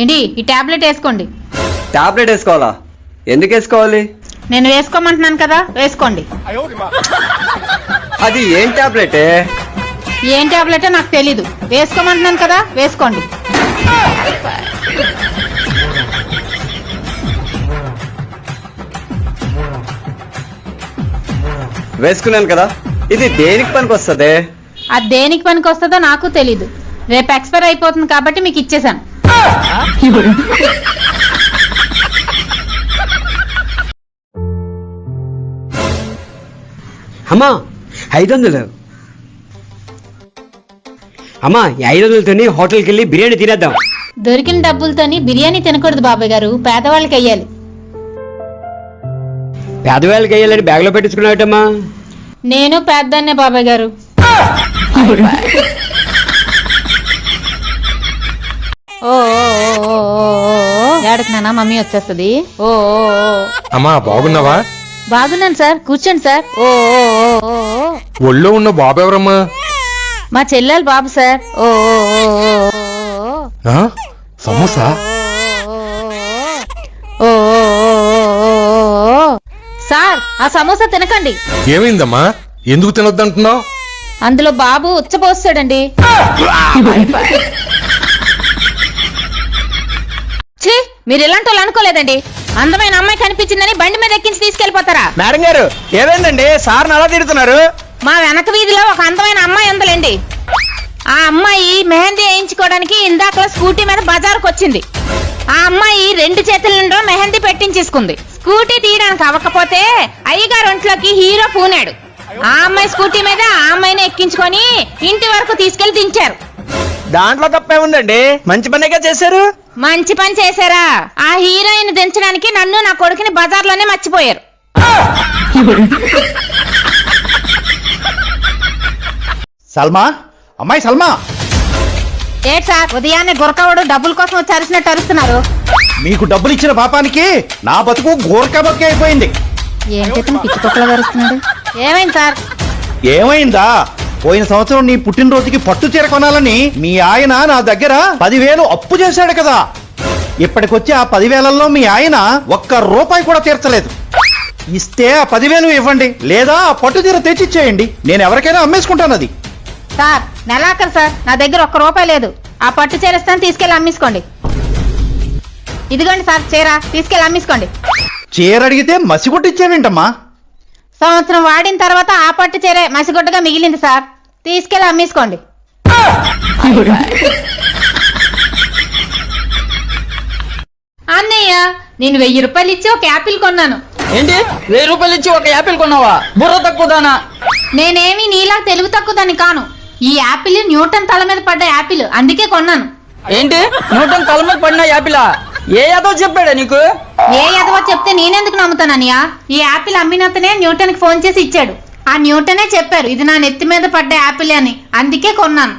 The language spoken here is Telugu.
ఏంటి ఈ టాబ్లెట్ వేసుకోండి. టాబ్లెట్ వేసుకోవాలా? ఎందుకు వేసుకోవాలి? నేను వేసుకోమంటున్నాను కదా వేసుకోండి. అది ఏం టాబ్లెటే? ఏం టాబ్లెటో నాకు తెలీదు. వేసుకోమంటున్నాను కదా వేసుకోండి. వేసుకున్నాను కదా ఇది దేనికి పనికి వస్తుంది అది దేనికి పనికి వస్తుందో నాకు తెలీదు. రేపు ఎక్స్పైర్ అయిపోతుంది కాబట్టి మీకు ఇచ్చేసాను అమ్మా ఐదు వందలు అమ్మా ఈ ఐదు వందలతోని హోటల్కి వెళ్ళి బిర్యానీ తినేద్దాం. దొరికిన డబ్బులతోని బిర్యానీ తినకూడదు బాబాయ్ గారు పేదవాళ్ళకి వెయ్యాలి పేదవాళ్ళకి వేయాలని బ్యాగ్లో పెట్టించుకున్నావటమ్మా? నేను పేదదాన్నే బాబాయ్ గారు ఓ. ఏడకి నాన్న మమ్మీ వచ్చేస్తుంది ఓ. అమ్మా బాగున్నావా బాగున్నాను సార్ కూర్చోండి సార్ ఓ. ఒళ్ళో ఉన్న బాబు ఎవరమ్మా మా చెల్లెలు బాబు సార్ ఓ? సమోసా ఓ. సార్ ఆ సమోసా తినకండి ఏమైందమ్మా ఎందుకు తినొద్దంటున్నావు అందులో బాబు ఉచ్చపోస్తాడండి మీరు ఇలాంటి వాళ్ళు అనుకోలేదండి? అందమైన అమ్మాయి కనిపించిందని బండి మీద ఎక్కించి తీసుకెళ్ళిపోతారా మేడం గారు ఏమైందండి? సార్ని అలా తిడుతున్నారు? మా వెనక వీధిలో ఒక అందమైన అమ్మాయి ఉందిలేండి. ఆ అమ్మాయి మెహందీ వేయించుకోవడానికి ఇందాక స్కూటీ మీద బజార్కు వచ్చింది. ఆ అమ్మాయి రెండు చేతుల నుండో మెహందీ పెట్టించేసుకుంది. స్కూటీ తీయడానికి అవ్వకపోతే అయ్యగారు ఒంట్లోకి హీరో పూనాడు. ఆ అమ్మాయి స్కూటీ మీద ఆ అమ్మాయిని ఎక్కించుకొని ఇంటి వరకు తీసుకెళ్ళి దించారు. దాంట్లో తప్పే ఉందండి. మంచి పనిగా చేశారు. మంచి పని చేశారా? ఆ హీరోయిన్ దించడానికి నన్ను నా కొడుకుని బజార్లోనే మర్చిపోయారు. సల్మా? అమ్మాయి సల్మా? ఏట్ సార్ ఉదయాన్నే గురకవుడు డబ్బుల కోసం వచ్చి అరిచినట్టు అరుస్తున్నారు. మీకు డబ్బులు ఇచ్చిన పాపానికి నా బతుకు గోర్కా బొక్క అయిపోయింది. ఏంటి పిచ్చి కుక్కలు అరుస్తున్నాడు? ఏమైంది సార్? ఏమైందా? పోయిన సంవత్సరం నీ పుట్టినరోజుకి పట్టు చీర కొనాలని మీ ఆయన నా దగ్గర పదివేలు అప్పు చేశాడు కదా. ఇప్పటికొచ్చి ఆ పదివేలలో మీ ఆయన ఒక్క రూపాయి కూడా తీర్చలేదు. ఇస్తే ఆ పదివేలు ఇవ్వండి లేదా ఆ పట్టు చీర తెచ్చిచ్చేయండి. నేను ఎవరికైనా అమ్మేసుకుంటాను అది. సార్ నెలాఖరు సార్ నా దగ్గర ఒక్క రూపాయి లేదు. ఆ పట్టు చేరేస్తాను తీసుకెళ్ళి అమ్మేసుకోండి. ఇదిగోండి సార్ చీర తీసుకెళ్ళి అమ్మేసుకోండి. చీర అడిగితే మసిగొట్టిచ్చేవేంటమ్మా సంవత్సరం వాడిన తర్వాత ఆ పట్టు చీరే మసిగుడ్డగా మిగిలింది సార్. తీసుకెళ్ళి అమ్మేసుకోండి. అన్నయ్య నేను వెయ్యి రూపాయలు ఇచ్చి ఒక యాపిల్ కొన్నాను. ఏంటి? వెయ్యి రూపాయలు ఇచ్చి ఒక యాపిల్ కొన్నావా? బుర్ర తక్కువదానా? నేనేమి నీలా తెలుగు తక్కువదని కాను. ఈ యాపిల్ న్యూటన్ తల మీద పడ్డ యాపిల్ అందుకే కొన్నాను. ఏంటి? న్యూటన్ తల మీద పడిన యాపిలా? ఏ యాదో చెప్పాడా నీకు? ఏ ఎదవో చెప్తే నేనెందుకు నమ్ముతానన్నయ్య ఈ యాపిల్ అమ్మినతనే న్యూటన్కి ఫోన్ చేసి ఇచ్చాడు. ఆ న్యూటనే చెప్పారు ఇది నా నెత్తి మీద పడ్డ యాపిల్ అని. అందుకే కొన్నాను.